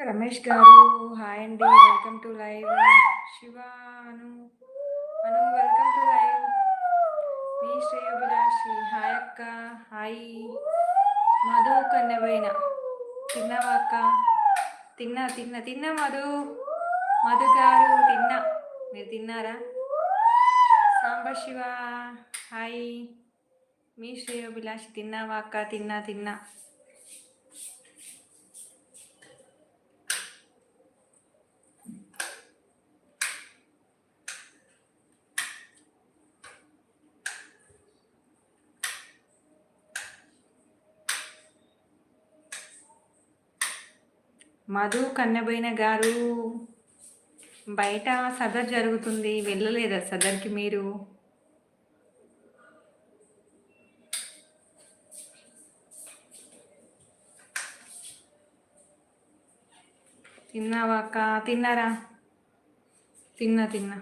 రమేష్ గారు హాయ్ అండి welcome to live. Shiva Anu Anu welcome to live. మీ శ్రేయోభిలాషి hi అక్క హాయ్. మధు కన్నవైన తిన్నావా అక్క? తిన్నా తిన్నా తిన్నా మధు. మధు గారు తిన్నా. మీరు తిన్నారా? సాంబర్ శివ హాయ్. మీ శ్రేయోభిలాషి తిన్నావా అక్క? తిన్నా తిన్నా. మధు కన్నబోయిన గారు బయట సదర్ జరుగుతుంది వెళ్ళలేదా సదర్కి మీరు? తిన్నావా అక్క? తిన్నారా? తిన్నా తిన్నా.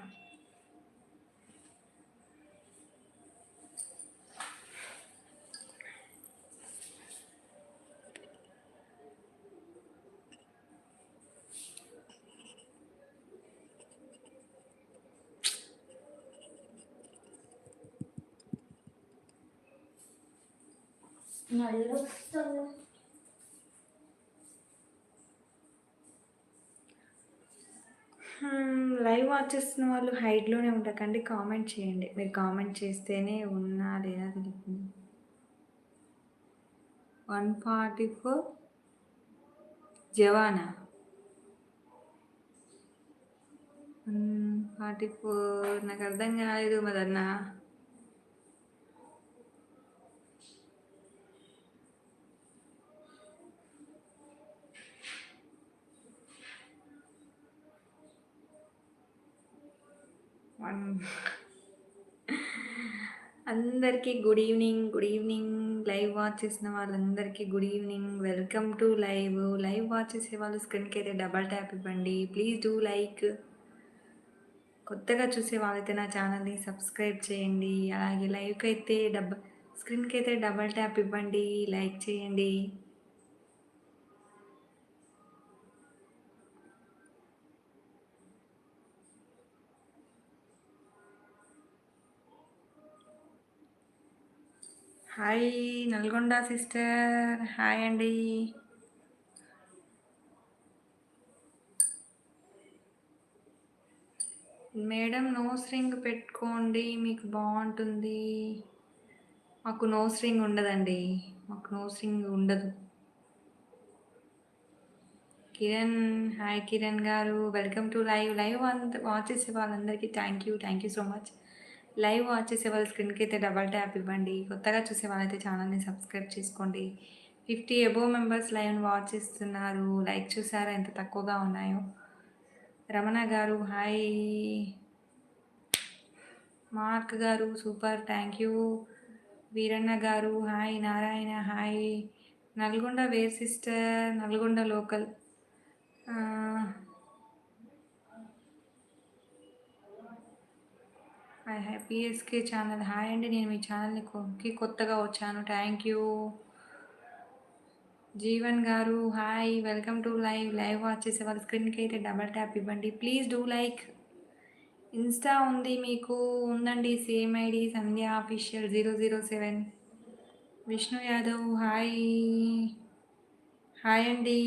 లైవ్ వాచ్ చేస్తున్న వాళ్ళు హైట్లోనే ఉండకండి కామెంట్ చేయండి. మీరు కామెంట్ చేస్తేనే ఉన్నా లేదా తెలుస్తుంది one forty four. జవానా? One forty four. నాకు అర్థం కాలేదు మదన్నా. అందరికీ good evening good evening. Live watch చేసిన వాళ్ళందరికీ good evening. Welcome to live. Live watch చేసే వాళ్ళు స్క్రీన్కి అయితే డబల్ ట్యాప్ ఇవ్వండి. Please do like. కొత్తగా చూసే వాళ్ళైతే నా ఛానల్ని సబ్స్క్రైబ్ చేయండి. అలాగే లైవ్కి అయితే డబ్ స్క్రీన్కి అయితే డబల్ ట్యాప్ ఇవ్వండి. లైక్ చేయండి. Hi Nalgonda sister. హాయ్ అండి. మేడం నోస్ రింగ్ పెట్టుకోండి మీకు బాగుంటుంది. మాకు నోస్ రింగ్ ఉండదండి. మాకు నోస్ రింగ్ ఉండదు. కిరణ్ హాయ్ కిరణ్ గారు. Welcome to live. Live watch చేసే వాళ్ళందరికీ thank you. Thank you so much. Live watch చేసే వాళ్ళ స్క్రీన్కి అయితే డబల్ ట్యాప్ ఇవ్వండి. కొత్తగా చూసే వాళ్ళైతే ఛానల్ని సబ్స్క్రైబ్ చేసుకోండి. Fifty above members live watch చేస్తున్నారు. లైక్ చూసారా? ఎంత తక్కువగా ఉన్నాయో. రమణ గారు హాయ్. మార్క్ గారు సూపర్. Thank you. వీరన్న గారు hi. Narayana hi. Nalgonda where sister Nalgonda local. Hi hi PSK channel hi అండి నేను మీ ఛానల్కి కొత్తగా వచ్చాను. థ్యాంక్ యూ జీవన్ గారు hi welcome to live live watch చేసే వాళ్ళ స్క్రీన్కి అయితే డబల్ ట్యాప్ ఇవ్వండి. ప్లీజ్ డూ లైక్ ఇన్స్టా ఉంది మీకు. ఉందండి. Same ID Sandhya official zero zero seven Vishnu Yadav hi hi అండి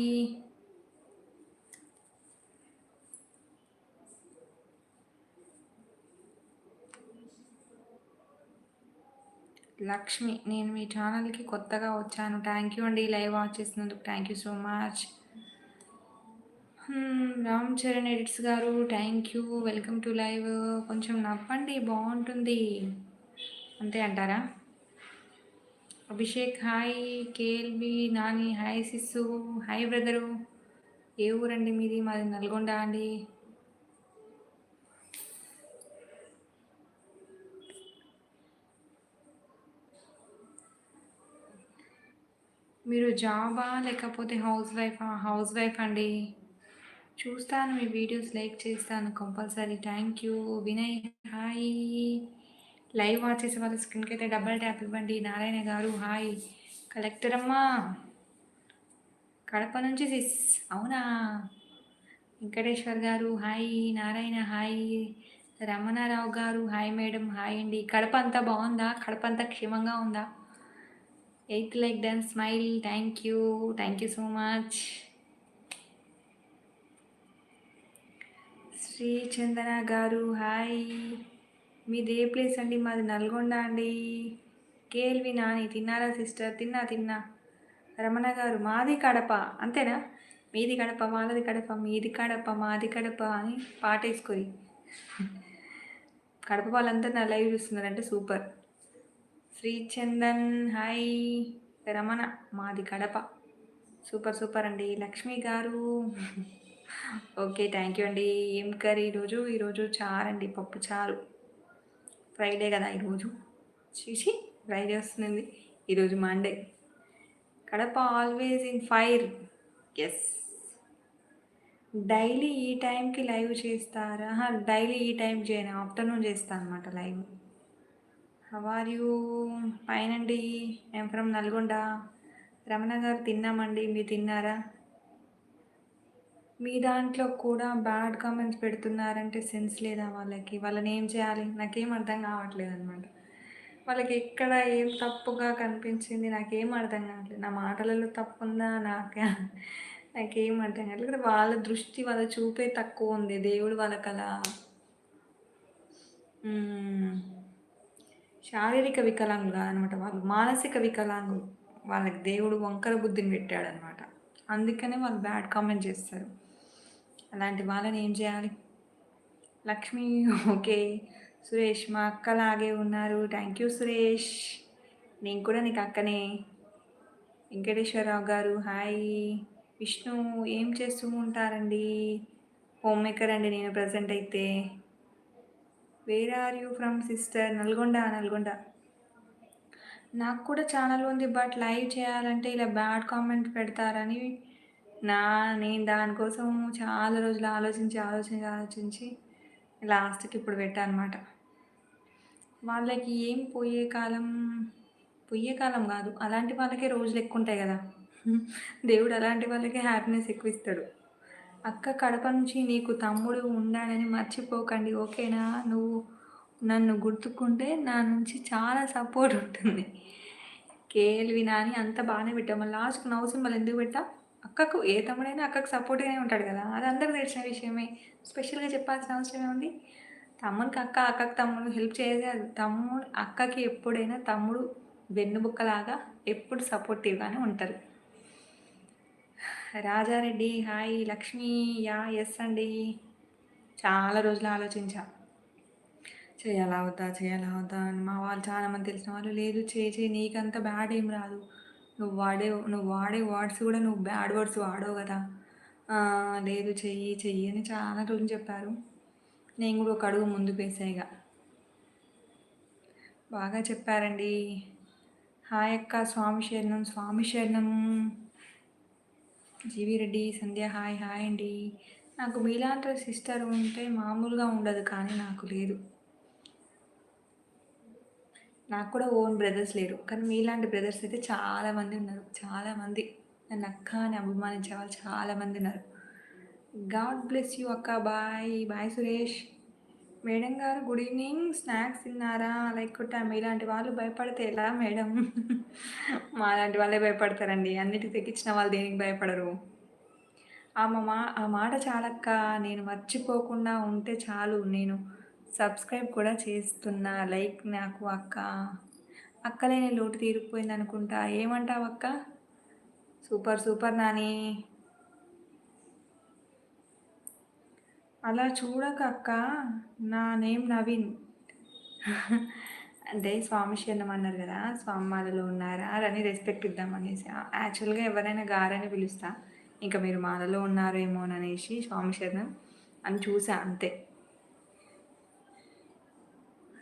లక్ష్మి నేను మీ ఛానల్కి కొత్తగా వచ్చాను. థ్యాంక్ యూ అండి లైవ్ వాచ్ చేసినందుకు. Thank you so much. Ram Charan edits గారు thank you. Welcome to live. కొంచెం నవ్వండి బాగుంటుంది. అంతే అంటారా? Abhishek hi. KLB Nani hi sis. Hi brother. ఏ ఊరండి మీది? మాది నల్గొండ అండి. మీరు జాబా లేకపోతే హౌస్ వైఫా? హౌస్ వైఫ్ అండి. చూస్తాను మీ వీడియోస్ లైక్ చేస్తాను compulsory. Thank you. Vinay hi. Live watch చేసే వాళ్ళ స్క్రీన్కి అయితే డబల్ ట్యాప్ ఇవ్వండి. నారాయణ గారు హాయ్. కలెక్టర్ అమ్మా. కడప నుంచి సిస్. అవునా? వెంకటేశ్వర్ గారు హాయ్. నారాయణ హాయ్. రమణారావు గారు హాయ్ మేడం హాయ్ అండి. కడప అంతా బాగుందా? కడప అంతా క్షేమంగా ఉందా? Eighth like then smile thank you thank you so much Shri Chandana గారు హాయ్ మీది ఏ ప్లేస్ అండి? మాది నల్గొండ అండి. కేఎల్వి నాని తిన్నారా సిస్టర్? తిన్నా తిన్నా. రమణ గారు మాది కడప. అంతేనా? మీది కడప వాళ్ళది కడప మీది కడప మాది కడప అని పాట వేసుకొని కడప వాళ్ళంతా నా లైవ్ చూస్తున్నారంటే సూపర్. శ్రీచందన్ హాయ్ రమణ మాది కడప. సూపర్ సూపర్ అండి. లక్ష్మి గారు. ఓకే థ్యాంక్ యూ అండి. ఏం కర్రీ ఈరోజు? ఈరోజు చారండి పప్పు చారు. ఫ్రైడే కదా ఈరోజు. చూసి ఫ్రైడే వస్తుంది ఈరోజు Monday. Kadapa always in fire. Yes. Daily ఈ టైంకి లైవ్ చేస్తారా? డైలీ ఈ టైం చేయను. ఆఫ్టర్నూన్ చేస్తాను అనమాట లైవ్. హవార్ యూ ఫైన్ అండి మేము ఫ్రమ్ నల్గొండ? రమణ గారు తిన్నామండి. మీరు తిన్నారా? మీ దాంట్లో కూడా బ్యాడ్ కామెంట్స్ పెడుతున్నారంటే సెన్స్ లేదా వాళ్ళకి? వాళ్ళని ఏం చేయాలి? నాకేం అర్థం కావట్లేదు అనమాట వాళ్ళకి ఎక్కడ ఏం తప్పుగా కనిపించింది నాకేం అర్థం కావట్లేదు. నా మాటలలో తప్పు ఉందా నాకే? నాకేం అర్థం కావట్లేదు. వాళ్ళ దృష్టి వాళ్ళ చూపే తక్కువ ఉంది. దేవుడు వాళ్ళకి అలా శారీరక వికలాంగులు కాదనమాట వాళ్ళు. మానసిక వికలాంగులు. వాళ్ళకి దేవుడు వంకర బుద్ధిని పెట్టాడనమాట అందుకనే వాళ్ళు బ్యాడ్ కామెంట్ చేస్తారు. అలాంటి వాళ్ళని ఏం చేయాలి? లక్ష్మి ఓకే. సురేష్ మా అక్కలాగే ఉన్నారు. Thank you Suresh. నేను కూడా నీకు అక్కనే. వెంకటేశ్వరరావు గారు హాయ్. విష్ణు ఏం చేస్తూ ఉంటారండి? హోమ్ మేకర్ అండి నేను ప్రజెంట్ అయితే. Where are you from sister Nalgonda Nalgonda. నాకు కూడా ఛానల్ ఉంది బట్ లైవ్ చేయాలంటే ఇలా బ్యాడ్ కామెంట్ పెడతారని నా నేను దానికోసం చాలా రోజులు ఆలోచించి ఆలోచించి ఆలోచించి లాస్ట్కి ఇప్పుడు పెట్టా అనమాట వాళ్ళకి ఏం పోయే కాలం? పోయే కాలం కాదు. అలాంటి వాళ్ళకే రోజులు ఎక్కువ ఉంటాయి కదా. దేవుడు అలాంటి వాళ్ళకే హ్యాపీనెస్ ఎక్కువ ఇస్తాడు. అక్క కడప నుంచి నీకు తమ్ముడు ఉన్నాడని మర్చిపోకండి ఓకేనా? నువ్వు నన్ను గుర్తుకుంటే నా నుంచి చాలా సపోర్ట్ ఉంటుంది. కేఎల్వి నాని అంత బాగానే పెట్టాము లాస్ట్కి నవ్వు సింబల్ ఎందుకు పెట్టా? అక్కకు ఏ తమ్ముడైనా అక్కకు సపోర్ట్గానే ఉంటాడు కదా. అది అందరికి తెలిసిన విషయమే. స్పెషల్గా చెప్పాల్సిన అవసరం ఏముంది? తమ్మునికి అక్క అక్కకు తమ్ముడు హెల్ప్ చేయాలి తమ్ముడు అక్కకి ఎప్పుడైనా తమ్ముడు వెన్నుబుక్కలాగా ఎప్పుడు సపోర్టివ్గానే ఉంటారు. Rajareddy hi Lakshmi yeah yes అండి. చాలా రోజులు ఆలోచించా. చేయాలా అవుతా చేయాలా అవుతా అని మా వాళ్ళు చాలామంది తెలిసిన వాళ్ళు లేదు చేయి నీకంత బ్యాడ్ ఏం రాదు. నువ్వు వాడే నువ్వు వాడే వర్డ్స్ కూడా నువ్వు బ్యాడ్ వర్డ్స్ వాడవు కదా. లేదు చెయ్యి చెయ్యి అని చాలా రోజులు చెప్పారు. నేను కూడా ఒక అడుగు ముందు వేసాయిగా బాగా చెప్పారండి. హాయ్ అక్క స్వామి శరణం స్వామి శరణం. జీవి రెడ్డి సంధ్య హాయ్ హాయ్ అండి. నాకు మీలాంటి సిస్టర్ ఉంటే మామూలుగా ఉండదు కానీ నాకు లేదు. నాకు కూడా ఓన్ బ్రదర్స్ లేరు. కానీ మీలాంటి బ్రదర్స్ అయితే చాలామంది ఉన్నారు. చాలామంది నన్ను అక్క అని అభిమానించే వాళ్ళు చాలామంది ఉన్నారు. గాడ్ బ్లెస్ యూ అక్క. బాయ్. బాయ్ సురేష్. మేడం గారు గుడ్ ఈవినింగ్. స్నాక్స్ తిన్నారా? లేకుంటే మీలాంటి వాళ్ళు భయపడితే ఎలా మేడం? మాలాంటి వాళ్ళే భయపడతారండి. అన్నిటికి తెగించిన వాళ్ళు దేనికి భయపడరు. ఆ మా ఆ మాట చాలక్క. నేను మర్చిపోకుండా ఉంటే చాలు. నేను సబ్స్క్రైబ్ కూడా చేస్తున్నా. లైక్ నాకు అక్క. అక్కలేని లోటు తీరిపోయింది అనుకుంటా ఏమంటావు అక్క సూపర్ సూపర్ నాని. అలా చూడకక్క నా నేమ్ నవీన్. అంటే స్వామి శరణం అన్నారు కదా స్వామి మాలలో ఉన్నారా అని రెస్పెక్ట్ ఇద్దాం అనేసి. యాక్చువల్గా ఎవరైనా గారని పిలుస్తా ఇంకా మీరు మాలలో ఉన్నారేమో అనేసి స్వామి శరణం అని చూసా అంతే.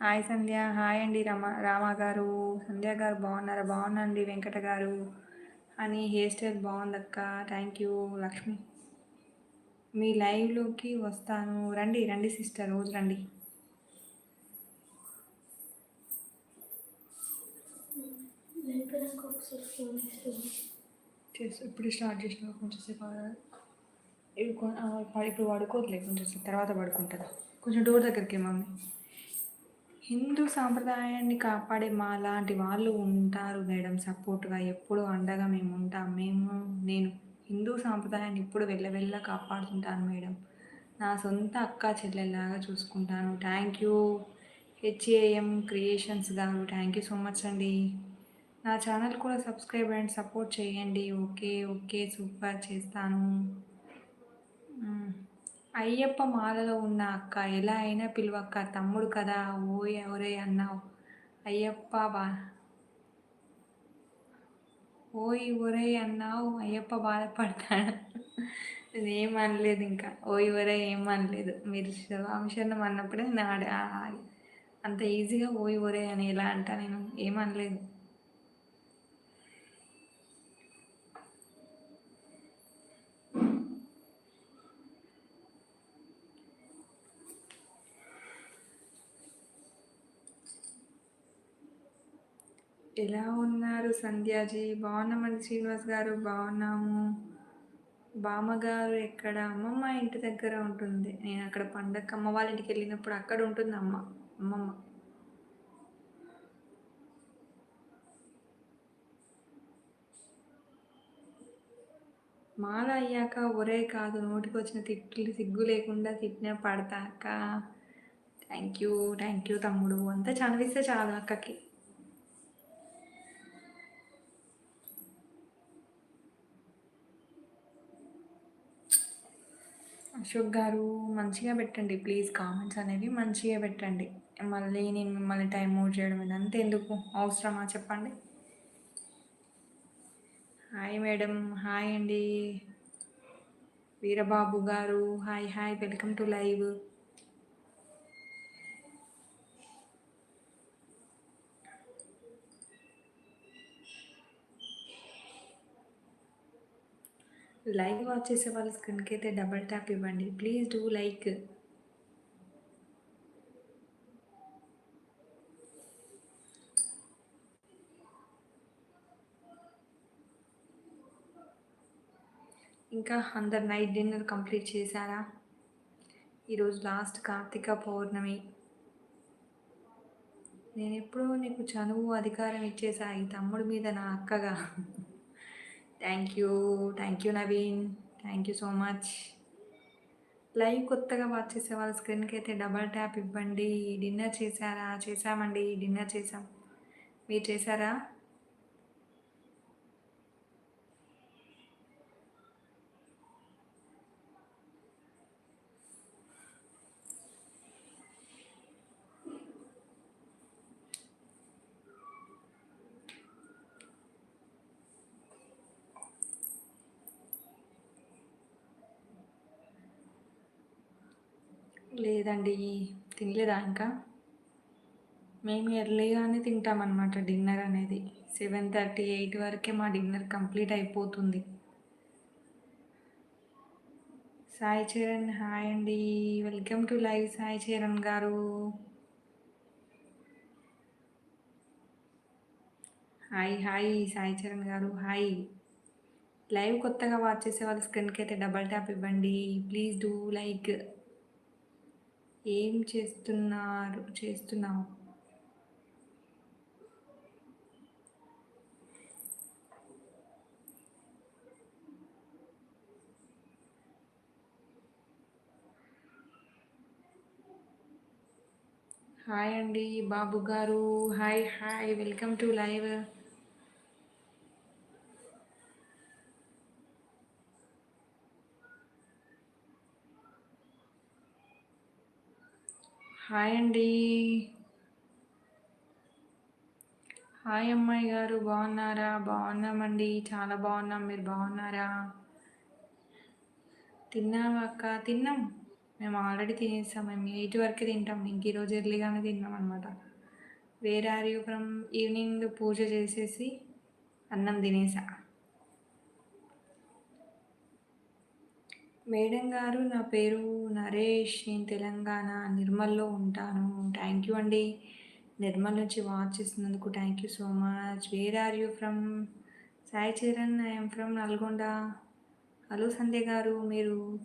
హాయ్ సంధ్య హాయ్ అండి రమ రామ గారు. సంధ్య గారు బాగున్నారా? బాగున్నాండి వెంకట గారు. అని hair style బాగుందక్క. Thank you Lakshmi. మీ లైవ్లోకి వస్తాను. రండి రండి సిస్టర్ రోజు రండి. ఇప్పుడు స్టార్ట్ చేసిన కొంచెం సేపు ఇవి ఇప్పుడు పడుకోవట్లేదు. కొంచెం సేపు తర్వాత పడుకుంటుందా? కొంచెం డోర్ దగ్గరికి మమ్మీ. హిందూ సాంప్రదాయాన్ని కాపాడే మా లాంటి వాళ్ళు ఉంటారు మేడం. సపోర్ట్గా ఎప్పుడు అండగా మేము ఉంటాం. మేము నేను హిందూ సాంప్రదాయాన్ని ఇప్పుడు వెళ్ళవెళ్ళ కాపాడుతుంటాను మేడం. నా సొంత అక్క చెల్లెల్లాగా చూసుకుంటాను. థ్యాంక్ యూ హెచ్ఏఎం క్రియేషన్స్ గారు థ్యాంక్ యూ సో మచ్ అండి. నా ఛానల్ కూడా సబ్స్క్రైబ్ అండ్ సపోర్ట్ చేయండి. ఓకే ఓకే సూపర్ చేస్తాను. అయ్యప్ప మాలలో ఉన్న అక్క ఎలా అయినా పిలువక్క తమ్ముడు కదా? ఓయ్ ఎవరే అన్నావు. అయ్యప్ప బా ఓయ్ ఒరే అన్నావు అయ్యప్ప బాధపడతాడు. ఏం అనలేదు ఇంకా. ఓయ్ ఒరే ఏం అనలేదు. మీరు శివాంశనం అన్నప్పుడే నాడు అంత ఈజీగా ఓయ్ ఒరే అని ఎలా అంటా నేను ఏమనలేదు ఎలా ఉన్నారు సంధ్యాజీ? బాగున్నామండి శ్రీనివాస్ గారు బాగున్నాము. బామ్మగారు ఎక్కడ? అమ్మమ్మ ఇంటి దగ్గర ఉంటుంది. నేను అక్కడ పండగ అమ్మ వాళ్ళ ఇంటికి వెళ్ళినప్పుడు అక్కడ ఉంటుంది అమ్మ అమ్మమ్మ. మాల అయ్యాక ఒరే కాదు నోటికి వచ్చిన తిట్లు సిగ్గు లేకుండా తిట్టిన పడతాక. థ్యాంక్ యూ థ్యాంక్ యూ తమ్ముడు. అంతా చదివిస్తే చాలు అక్కకి. అశోక్ గారు మంచిగా పెట్టండి ప్లీజ్ కామెంట్స్ అనేవి మంచిగా పెట్టండి. మళ్ళీ నేను మిమ్మల్ని టైం అవుట్ చేయడం ఇదంతా ఎందుకు? అవసరమా చెప్పండి? హాయ్ మేడం హాయ్ అండి. వీరబాబు గారు. Hi hi welcome to live live watch చేసే వాళ్ళ స్క్రీన్కి అయితే డబల్ ట్యాప్ ఇవ్వండి. Please do like. ఇంకా అందరు నైట్ డిన్నర్ కంప్లీట్ చేశారా? ఈరోజు లాస్ట్ కార్తీక పౌర్ణమి. నేను ఎప్పుడూ నీకు చనువు అధికారం ఇచ్చేసా ఈ తమ్ముడి మీద నా అక్కగా. Thank you thank you Naveen thank you so much live కొత్తగా వాచ్ చేసే వాళ్ళ స్క్రీన్కి అయితే డబల్ ట్యాప్ ఇవ్వండి. డిన్నర్ చేశారా? చేశామండి. డిన్నర్ చేసాం మీరు చేశారా? లేదండి తినలేదా ఇంకా? మేము ఎర్లీగానే తింటామన్నమాట డిన్నర్ అనేది. సెవెన్ థర్టీ ఎయిట్ వరకే మా డిన్నర్ కంప్లీట్ అయిపోతుంది. సాయి చరణ్ హాయ్ అండి. Welcome to live Sai Charan గారు. హాయ్ హాయ్ సాయి చరణ్ గారు హాయ్. లైవ్ కొత్తగా వాచ్ చేసే వాళ్ళ స్క్రీన్కి అయితే డబల్ ట్యాప్ ఇవ్వండి. Please do like. ఏం చేస్తున్నారు చేస్తున్నావు? హాయ్ అండి బాబు గారు. Hi hi. Welcome to live. Hi అండి. హాయ్ అమ్మాయి గారు బాగున్నారా? బాగున్నామండి. చాలా బాగున్నాం. మీరు బాగున్నారా? తిన్నావా అక్క? తిన్నాం. మేము ఆల్రెడీ తినేసాం. మేము ఎయిట్ వరకే తింటాం. ఇంక ఈరోజు ఎర్లీగానే తిన్నాం అనమాట వేరే ఆర్ యూ ఫ్రమ్ ఈవినింగ్ పూజ చేసేసి అన్నం తినేసా. మేడం గారు నా పేరు నరేష్. నేను తెలంగాణ నిర్మల్లో ఉంటాను. థ్యాంక్ యూ అండి. నిర్మల్ నుంచి వాచ్ చేసినందుకు thank you so much where are you from Sai Charan I'm from Nalgonda. Hello Sandhya గారు. మీరు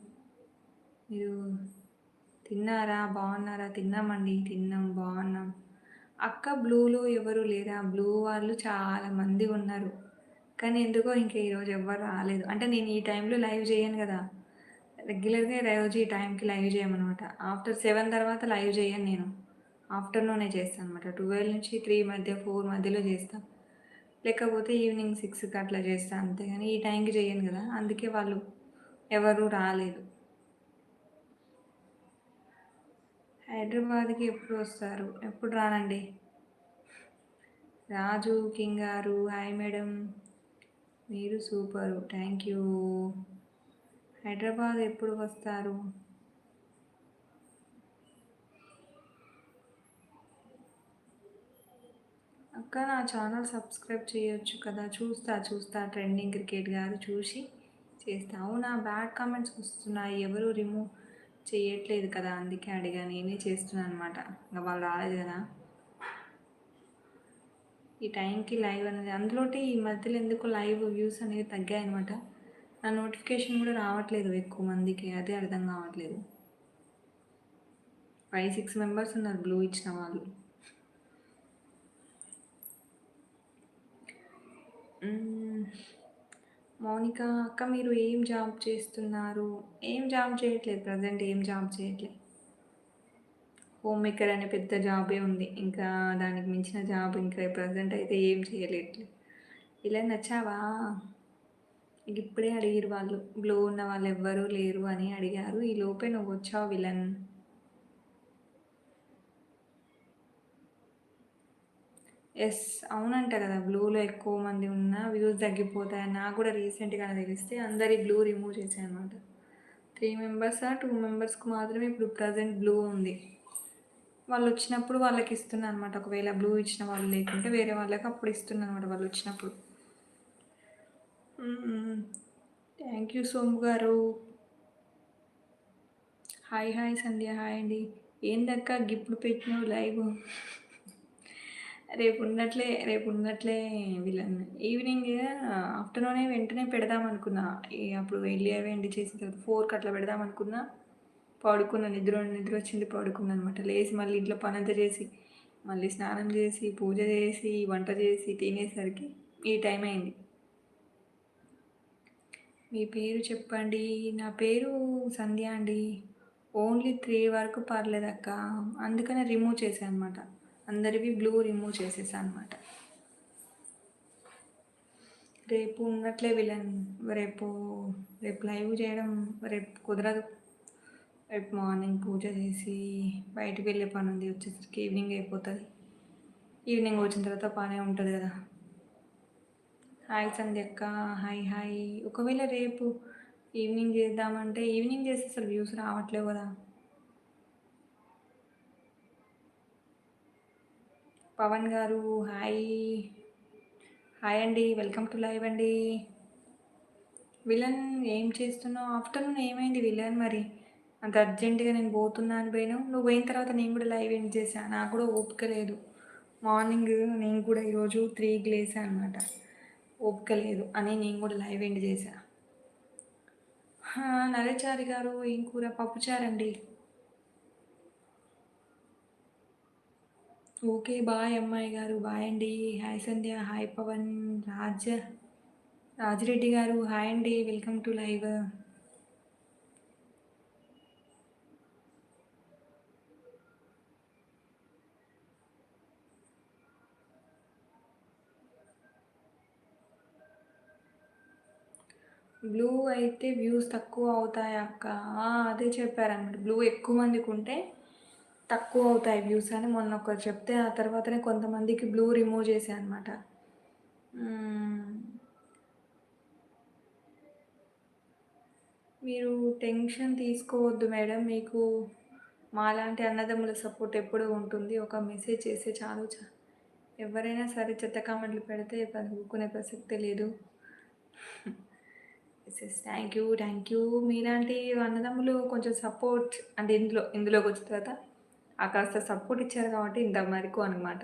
మీరు తిన్నారా? బాగున్నారా? తిన్నామండి. తిన్నాం బాగున్నాం. అక్క బ్లూలో ఎవరు లేరా? బ్లూ వాళ్ళు చాలా మంది ఉన్నారు. కానీ ఎందుకో ఇంకా ఈరోజు ఎవ్వరు రాలేదు. అంటే నేను ఈ టైంలో లైవ్ చేయను కదా. రెగ్యులర్గా రోజు ఈ టైంకి లైవ్ చేయమన్నమాట. ఆఫ్టర్ సెవెన్ తర్వాత లైవ్ చేయను నేను. ఆఫ్టర్నూనే చేస్తాను అనమాట ట్వెల్వ్ నుంచి త్రీ మధ్య ఫోర్ మధ్యలో చేస్తాను లేకపోతే ఈవినింగ్ సిక్స్కి అట్లా చేస్తా అంతేగాని ఈ టైంకి చేయను కదా. అందుకే వాళ్ళు ఎవరు రాలేదు. హైదరాబాద్కి ఎప్పుడు వస్తారు? ఎప్పుడు రానండి? రాజు కింగ్ గారు హాయ్ మేడం. మీరు సూపరు. Thank you. హైదరాబాద్ ఎప్పుడు వస్తారు? అక్క నా ఛానల్ సబ్స్క్రైబ్ చేయొచ్చు కదా. చూస్తా చూస్తా. ట్రెండింగ్ క్రికెట్ గారు చూసి చేస్తా అవునా బ్యాడ్ కామెంట్స్ వస్తున్నాయి. ఎవరు రిమూవ్ చేయట్లేదు కదా. అందుకే అడిగా. నేనే చేస్తున్నాను అనమాట ఇంకా వాళ్ళు రాలేదు కదా. ఈ టైంకి లైవ్ అనేది అందులోటి ఈ మధ్యలో ఎందుకు లైవ్ వ్యూస్ అనేది తగ్గాయి అనమాట నా నోటిఫికేషన్ కూడా రావట్లేదు ఎక్కువ మందికి. అదే అర్థం కావట్లేదు. ఫైవ్ సిక్స్ మెంబర్స్ ఉన్నారు బ్లూ ఇచ్చిన వాళ్ళు. మౌనిక అక్క మీరు ఏం జాబ్ చేస్తున్నారు? ఏం జాబ్ చేయట్లేదు ప్రజెంట్ ఏం జాబ్ చేయట్లేదు. హోమ్ మేకర్ అనే పెద్ద జాబే ఉంది. ఇంకా దానికి మించిన జాబ్ ఇంకా ప్రజెంట్ అయితే ఏం చేయలేట్లేదు ఇలా నచ్చావా? ఇప్పుడే అడిగారు వాళ్ళు. బ్లో ఉన్న వాళ్ళు ఎవ్వరూ లేరు అని అడిగారు. ఈ లోపే నువ్వు వచ్చావు విలన్? ఎస్ అవునంట కదా. బ్లూలో ఎక్కువ మంది ఉన్న వ్యూస్ తగ్గిపోతాయి నాకు కూడా రీసెంట్గా తెలిస్తే అందరి బ్లూ రిమూవ్ చేశాను అనమాట త్రీ మెంబర్స్ టూ మెంబర్స్కి మాత్రమే ఇప్పుడు ప్రజెంట్ బ్లూ ఉంది. వాళ్ళు వచ్చినప్పుడు వాళ్ళకి ఇస్తున్నాను అనమాట ఒకవేళ బ్లూ ఇచ్చిన వాళ్ళు లేకుంటే వేరే వాళ్ళకి అప్పుడు ఇస్తున్నాను అనమాట వాళ్ళు వచ్చినప్పుడు. థ్యాంక్ యూ సోము గారు. Hi hi Sandhya. హాయ్ అండి. ఏందక్క గిఫ్ట్ పెట్టినావు లైవ్? రేపు ఉన్నట్లే రేపు ఉన్నట్లే విలన్ ఈవినింగ్ ఆఫ్టర్నూనే వెంటనే పెడదాం అనుకున్నా. అప్పుడు వెళ్ళి వెండి చేసిన తర్వాత ఫోర్కి అట్లా పెడదాం అనుకున్నా. పడుకున్నా నిద్ర నిద్ర వచ్చింది పడుకున్నా అనమాట లేచి మళ్ళీ ఇంట్లో పని అంతా చేసి మళ్ళీ స్నానం చేసి పూజ చేసి వంట చేసి తినేసరికి ఈ టైం అయింది. మీ పేరు చెప్పండి. నా పేరు సంధ్య అండి. ఓన్లీ త్రీ వరకు పర్లేదు అక్క. అందుకనే రిమూవ్ చేశాను అనమాట అందరివి బ్లూ రిమూవ్ చేసేసా అనమాట రేపు ఉన్నట్లే విలన్. రేపు రేపు లైవ్ చేయడం రేపు కుదరదు. రేపు మార్నింగ్ పూజ చేసి బయటకు వెళ్ళే పని ఉంది వచ్చేసరికి ఈవినింగ్ అయిపోతుంది. ఈవినింగ్ వచ్చిన తర్వాత పనే ఉంటుంది కదా. హాయ్ సంధ్యక్క హాయ్ హాయ్. ఒకవేళ రేపు ఈవినింగ్ చేద్దామంటే ఈవినింగ్ చేస్తే అసలు వ్యూస్ రావట్లేవు కదా. పవన్ గారు హాయ్. హాయ్ అండి వెల్కమ్ టు లైవ్ అండి. విలన్ ఏం చేస్తున్నావు? ఆఫ్టర్నూన్ ఏమైంది విలన్ మరి? అంత అర్జెంటుగా నేను పోతున్నాను పోయినా నువ్వు పోయిన తర్వాత నేను కూడా లైవ్ ఎండ్ చేశాను నాకు కూడా ఓపిక లేదు. మార్నింగ్ నేను కూడా ఈరోజు త్రీకి లేసాను అనమాట ఓపిక లేదు అని నేను కూడా లైవ్ ఎండ్ చేశా. నరేచారి గారు ఏం కూర? పప్పుచారండి ఓకే బాయ్ అమ్మాయి గారు బాయ్ అండి. హాయ్ సంధ్య హాయ్ పవన్ రాజ రాజిరెడ్డి గారు హాయ్ అండి. Welcome to live. బ్లూ అయితే వ్యూస్ తక్కువ అవుతాయి అక్క. అదే చెప్పారనమాట బ్లూ ఎక్కువ మందికి ఉంటే తక్కువ అవుతాయి వ్యూస్ అని మొన్న ఒకరు చెప్తే ఆ తర్వాతనే కొంతమందికి బ్లూ రిమూవ్ చేశాను అనమాట మీరు టెన్షన్ తీసుకోవద్దు మేడం. మీకు మాలాంటి అన్నదమ్ముల సపోర్ట్ ఎప్పుడూ ఉంటుంది. ఒక మెసేజ్ చేస్తే చాలు. చా ఎవరైనా సరే చెత్త కామెంట్లు పెడితే ఊరుకునే ప్రసక్తే లేదు. Yes thank you thank you మీలాంటి అన్నదమ్ములు కొంచెం సపోర్ట్ అంటే ఇందులో ఇందులోకి వచ్చిన తర్వాత ఆ కాస్త సపోర్ట్ ఇచ్చారు కాబట్టి ఇంత మరకు అనమాట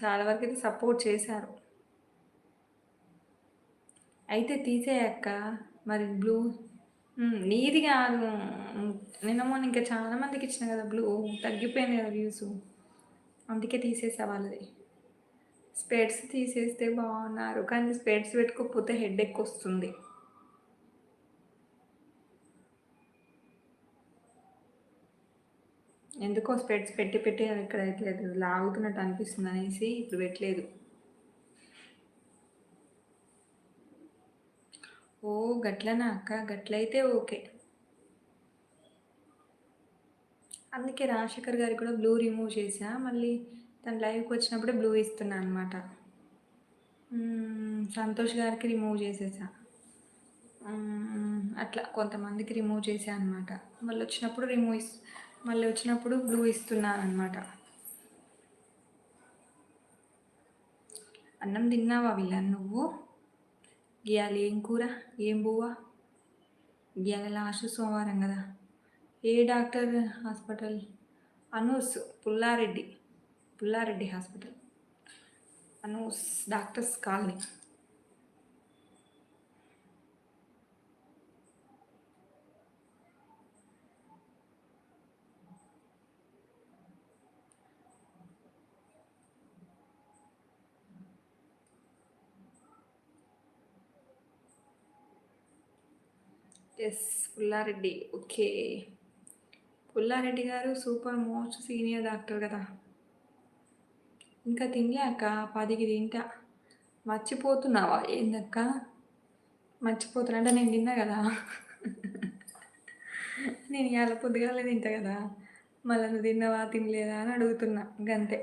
చాలా వరకు అయితే సపోర్ట్ చేశారు. అయితే తీసేయక్క మరి బ్లూ నీది కాదు. నిన్నమో ఇంకా చాలా మందికి ఇచ్చిన కదా బ్లూ తగ్గిపోయింది కదా వ్యూస్ అందుకే తీసేసా వాళ్ళది. స్పెడ్స్ తీసేస్తే బాగున్నారు. కానీ స్పెడ్స్ పెట్టుకోకపోతే హెడ్ ఎక్ వస్తుంది. ఎందుకో స్పెడ్స్ పెట్టి పెట్టి ఇక్కడ అయితే లాగుతున్నట్టు అనిపిస్తుంది అనేసి ఇప్పుడు పెట్టలేదు. ఓ గట్లనా అక్క? గట్లయితే ఓకే. అందుకే రాజశేఖర్ గారికి కూడా బ్లూ రిమూవ్ చేసా. మళ్ళీ తను లైవ్కి వచ్చినప్పుడే బ్లూ ఇస్తున్నా అనమాట సంతోష్ గారికి రిమూవ్ చేసేసా. అట్లా కొంతమందికి రిమూవ్ చేసా అనమాట మళ్ళీ వచ్చినప్పుడు రిమూవ్ ఇస్ మళ్ళీ వచ్చినప్పుడు బ్లూ ఇస్తున్నాను అనమాట అన్నం తిన్నావా వీళ్ళ నువ్వు? గీయాలి ఏం కూర? ఏం బువ్వ? గీయాలి లాస్ట్ సోమవారం కదా. ఏ డాక్టర్ హాస్పిటల్? అనూస్ Pullareddy. Pullareddy hospital Anu's doctors colony yes Pullareddy okay Pullareddy గారు సూపర్ మోస్ట్ సీనియర్ డాక్టర్ కదా ఇంకా తినలేక పదికి తింటా. మర్చిపోతున్నావా? ఏందక్క? మర్చిపోతున్నా అంటే నేను తిన్నా కదా. నేను ఇవాళ పొద్దుగాలే తింటా కదా. మళ్ళీ నువ్వు తిన్నావా? తినలేదా అని అడుగుతున్నా. గంతే.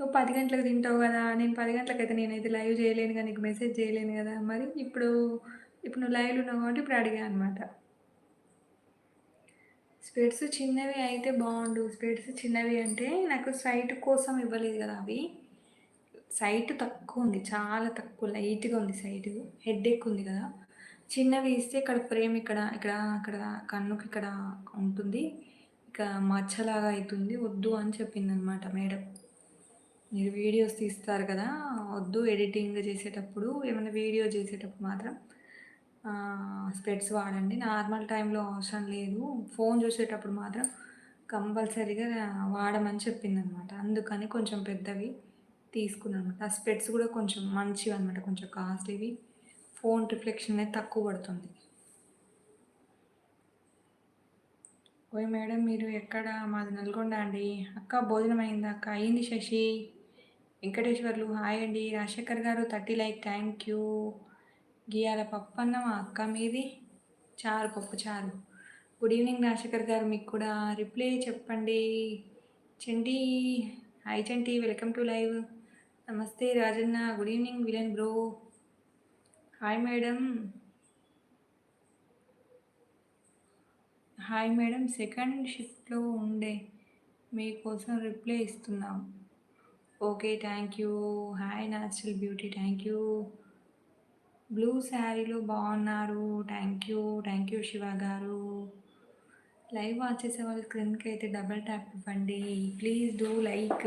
నువ్వు పది గంటలకు తింటావు కదా. నేను పది గంటలకైతే నేనైతే లైవ్ చేయలేను కదా. నీకు మెసేజ్ చేయలేను కదా. మరి ఇప్పుడు ఇప్పుడు నువ్వు లైవ్లో ఉన్నావు కాబట్టి ఇప్పుడు అడిగా అనమాట స్పెట్స్ చిన్నవి అయితే బాగుండు. స్పెట్స్ చిన్నవి అంటే నాకు సైట్ కోసం ఇవ్వలేదు కదా అవి. సైట్ తక్కువ ఉంది చాలా తక్కువ లైట్గా ఉంది సైట్. హెడ్ ఎక్ ఉంది కదా. చిన్నవి ఇస్తే ఇక్కడ ఫ్రేమ్ ఇక్కడ ఇక్కడ అక్కడ కన్నుకి ఇక్కడ ఉంటుంది. ఇక మచ్చలాగా అవుతుంది వద్దు అని చెప్పింది అనమాట మేడం. మీరు వీడియోస్ తీస్తారు కదా వద్దు ఎడిటింగ్ చేసేటప్పుడు ఏమైనా వీడియో చేసేటప్పుడు మాత్రం. స్పెట్స్ వాడండి. నార్మల్ టైంలో అవసరం లేదు. ఫోన్ చూసేటప్పుడు మాత్రం కంపల్సరీగా వాడమని చెప్పింది అనమాట అందుకని కొంచెం పెద్దవి తీసుకున్నాను అనమాట ఆ స్పెట్స్ కూడా కొంచెం మంచివి అనమాట. కొంచెం కాస్ట్లీవి. ఫోన్ రిఫ్లెక్షన్ అనేది తక్కువ పడుతుంది. ఓయ్ మేడం మీరు ఎక్కడ? మాది నల్గొండ అండి. అక్క భోజనం అయిందా అక్క? అయింది శశి. వెంకటేశ్వర్లు హాయ్ అండి. రాజశేఖర్ గారు థర్టీ లైక్. Thank you. గియాల పప్పు అన్నమా అక్క మీది? చారు పప్పు చారు. గుడ్ ఈవినింగ్ రాజశేఖర్ గారు మీకు కూడా రిప్లై చెప్పండి. Chandi hi Chanti welcome to live నమస్తే Rajanna good evening villain bro hi madam hi madam second షిఫ్ట్లో ఉండే. మీకోసం రిప్లై ఇస్తున్నాం. Okay thank you hi natural beauty thank you blue శారీలో బాగున్నారు. Thank you thank you Shiva గారు. Live watch చేసే వాళ్ళు స్క్రీన్కి అయితే డబల్ ట్యాప్ ఇవ్వండి. ప్లీజ్ డూ లైక్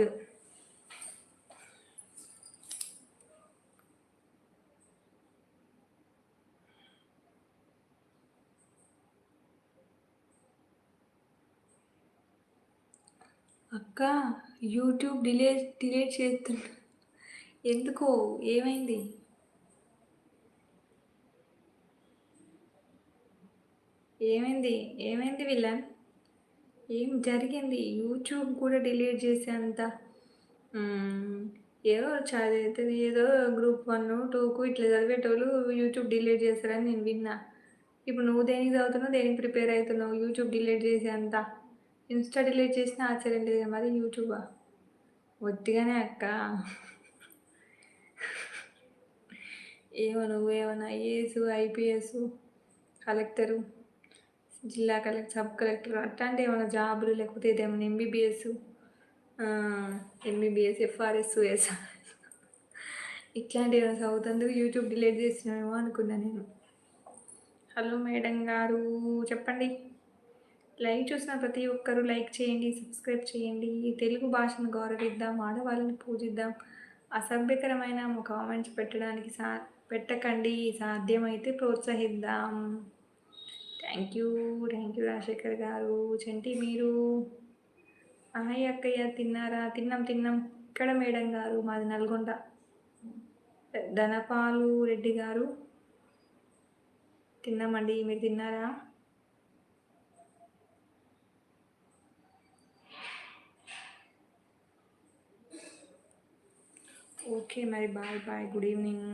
అక్క యూట్యూబ్ డిలే డిలేట్ చేస్తున్నా ఎందుకో? ఏమైంది? ఏమైంది? ఏమైంది విలన్? ఏం జరిగింది? యూట్యూబ్ కూడా డిలీట్ చేసేంత. ఏదో చదివితే ఏదో గ్రూప్ వన్ టూకు ఇట్లా చదివేటోళ్ళు యూట్యూబ్ డిలీట్ చేస్తారని నేను విన్నా. ఇప్పుడు నువ్వు దేనికి చదువుతున్నావు? దేనికి ప్రిపేర్ అవుతున్నావు? యూట్యూబ్ డిలీట్ చేసేంత. ఇన్స్టా డిలీట్ చేసిన ఆశ్చర్యం లేదు మరి యూట్యూబా? ఒత్తిగానే అక్క. ఏమో నువ్వేమన్నా ఐఏఎస్ ఐపీఎస్ కలెక్టరు జిల్లా కలెక్టర్ సబ్ కలెక్టర్ అట్లాంటి ఏమైనా జాబులు లేకపోతే ఇదేమైనా ఎంబీబీఎస్ ఎంబీబీఎస్ ఎఫ్ఆర్ఎస్ ఎస్ఆర్ఎస్ ఇట్లాంటి ఏమైనా చదువుతందుకు యూట్యూబ్ డిలీట్ చేసినామేమో అనుకున్నా నేను. హలో మేడం గారు చెప్పండి. లైవ్ చూసిన ప్రతి ఒక్కరూ లైక్ చేయండి సబ్స్క్రైబ్ చేయండి. తెలుగు భాషను గౌరవిద్దాం ఆడవాళ్ళని పూజిద్దాం. అసభ్యకరమైన కామెంట్స్ పెట్టడానికి సా పెట్టకండి సాధ్యమైతే ప్రోత్సహిద్దాం. Thank you thank you Rajasekhar గారు. చంటి మీరు. హాయ్ అక్కయ్య తిన్నారా? తిన్నాం తిన్నాం. ఇక్కడ మేడం గారు మాది నల్గొండ. ధనపాలు రెడ్డి గారు. తిన్నామండి మీరు తిన్నారా? ఓకే మరి బాయ్ బాయ్ గుడ్ ఈవినింగ్.